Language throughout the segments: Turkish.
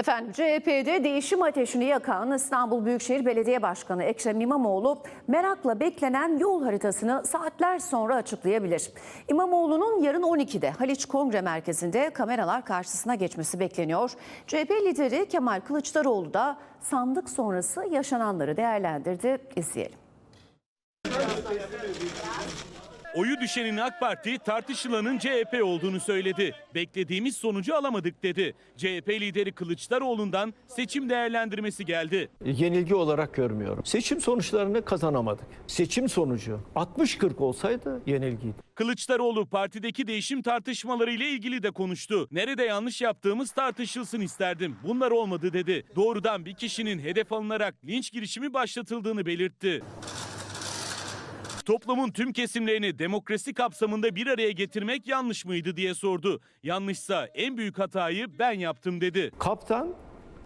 Efendim CHP'de değişim ateşini yakan İstanbul Büyükşehir Belediye Başkanı Ekrem İmamoğlu merakla beklenen yol haritasını saatler sonra açıklayabilir. İmamoğlu'nun yarın 12'de Haliç Kongre Merkezi'nde kameralar karşısına geçmesi bekleniyor. CHP lideri Kemal Kılıçdaroğlu da sandık sonrası yaşananları değerlendirdi. İzleyelim. Oyu düşenin AK Parti tartışılanın CHP olduğunu söyledi. Beklediğimiz sonucu alamadık dedi. CHP lideri Kılıçdaroğlu'ndan seçim değerlendirmesi geldi. yenilgi olarak görmüyorum. Seçim sonuçlarını kazanamadık. Seçim sonucu 60-40 olsaydı yenilgiydi. Kılıçdaroğlu partideki değişim tartışmaları ile ilgili de konuştu. Nerede yanlış yaptığımız tartışılsın isterdim. Bunlar olmadı dedi. Doğrudan bir kişinin hedef alınarak linç girişimi başlatıldığını belirtti. Toplumun tüm kesimlerini demokrasi kapsamında bir araya getirmek yanlış mıydı diye sordu. Yanlışsa en büyük hatayı ben yaptım dedi. Kaptan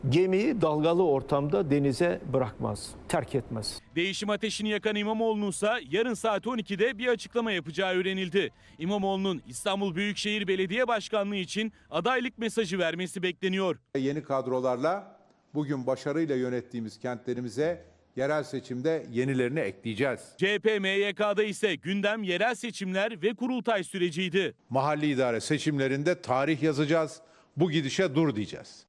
gemiyi dalgalı ortamda denize bırakmaz, terk etmez. Değişim ateşini yakan İmamoğlu'nun ise yarın saat 12'de bir açıklama yapacağı öğrenildi. İmamoğlu'nun İstanbul Büyükşehir Belediye Başkanlığı için adaylık mesajı vermesi bekleniyor. Yeni kadrolarla bugün başarıyla yönettiğimiz kentlerimize yerel seçimde yenilerini ekleyeceğiz. CHP MYK'da ise gündem yerel seçimler ve kurultay süreciydi. Mahalli idare seçimlerinde tarih yazacağız. Bu gidişe dur diyeceğiz.